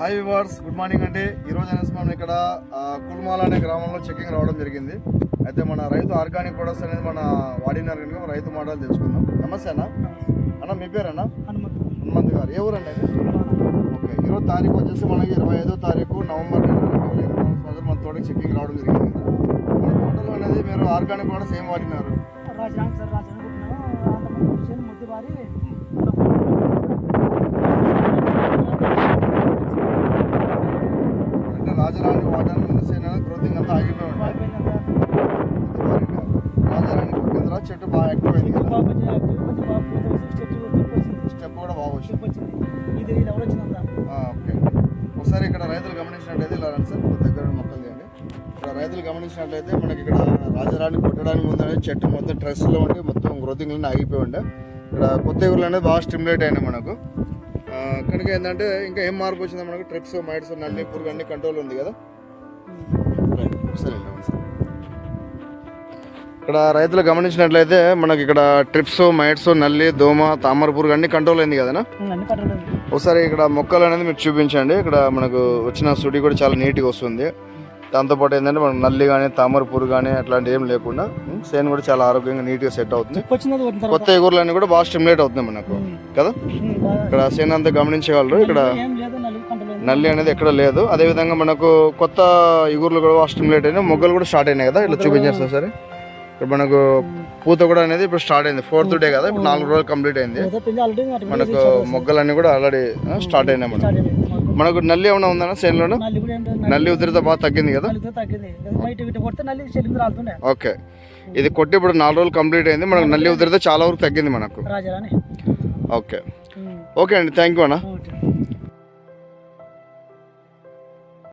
Hi viewers good morning అండి. ఈ రోజు అనేసి మనం ఇక్కడ కుల్మాల అనే గ్రామంలో చెకింగ్ రావడం జరిగింది. అయితే మన రైతు ఆర్గానిక్ ప్రొడక్ట్స్ అనేది మన వాడినారు కనుక రైతు మాటలు తెలుసుకుందాం. నమస్తే అన్న. అన్న మీ పేరన్నా హనుమంతు. హనుమంత్ గారు. ఏ ఊరండి ఓకే ఈరోజు తారీఖు వచ్చేసి మనకి ఇరవై ఐదో తారీఖు నవంబర్ సంవత్సరం మన తోటకి చెకింగ్ రావడం జరిగింది. కదా మన తోటలో అనేది మీరు ఆర్గానిక్ ప్రొడక్ట్స్ ఏం వాడినారు? సార్ అంతమంది ముద్దు బారి అంటే రాజరాణి వాటర్ ముందు సేన గ్రోతింగ్ అంతా ఆగిపోయి ఉండే చెట్టు బాగా కదా. స్టెప్ కూడా బాగా వచ్చింది. ఇది ఎవరు వచ్చిందంతా. ఆ, ఓకే. ఒకసారి ఇక్కడ రైతులు గమనించినట్లయితే ఇలా రండి సార్ దగ్గర మొక్కలు తీయండి ఇక్కడ రైతులు గమనించినట్లయితే మనకి ఇక్కడ రాజరాణి కొట్టడానికి ముందు అనేది చెట్టు మొత్తం ట్రెస్లో ఉండి మొత్తం గ్రోతింగ్ అన్నీ ఆగిపోయి ఉండే. ఇక్కడ కొత్త ఎగురులు అనేది బాగా స్టిమ్యులేట్ అయినాయి మనకు. కనుక ఏంటంటే ఇంకా ఏం మార్పు వచ్చిందో మనకు ట్రిప్స్ మైట్స్ నల్లి పురుగు అన్ని కంట్రోల్ ఉంది కదా. రైట్ ఒకసారి సార్. ఇక్కడ రైతులు గమనించినట్లయితే మనకి ఇక్కడ ట్రిప్స్ మైట్స్ నల్లి దోమ తామర పురుగు అన్ని కంట్రోల్ అయింది కదనా? పట్టలేదు ఒకసారి ఇక్కడ మొక్కలు అనేది మీరు చూపించండి. ఇక్కడ మనకు వచ్చిన సుడి కూడా చాలా నీట్గా వస్తుంది. దాంతోపాటు ఏంటంటే మనకు నల్లి కానీ తామర పురుగు కానీ అట్లాంటి ఏం లేకుండా సేను కూడా చాలా ఆరోగ్యంగా నీట్గా సెట్ అవుతుంది. కొత్త ఎగురులన్నీ కూడా బాగా స్టిమ్యులేట్ అవుతుంది మనకు. కదా? ఇక్కడ సేను అంతా గమనించగలరు. ఇక్కడ నల్లి అనేది ఎక్కడ లేదు. అదే విధంగా మనకు కొత్త ఇగుర్లు కూడా బాగా స్టిమ్యులేట్ అయినాయి. మొగ్గలు కూడా స్టార్ట్ అయినాయి కదా? ఇట్లా చూపించేస్తా సరే ఇక్కడ మనకు పూత కూడా అనేది ఇప్పుడు స్టార్ట్ అయింది. ఫోర్త్ డే కదా ఇప్పుడు నాలుగు రోజులు కంప్లీట్ అయింది. మనకు మొగ్గలన్నీ కూడా ఆల్రెడీ స్టార్ట్ అయినాయి మనకు. మనకు నల్లి ఏమైనా ఉందన్న చేనులోను? నల్లి ఉధృత బాగా తగ్గింది కదా? ఓకే. ఇది కొట్టి ఇప్పుడు నాలుగు రోజులు కంప్లీట్ అయింది. మనకు నల్లి ఉధృత చాలా వరకు తగ్గింది మనకు. ఓకే. ఓకే అండి. థ్యాంక్ యూ అన్న.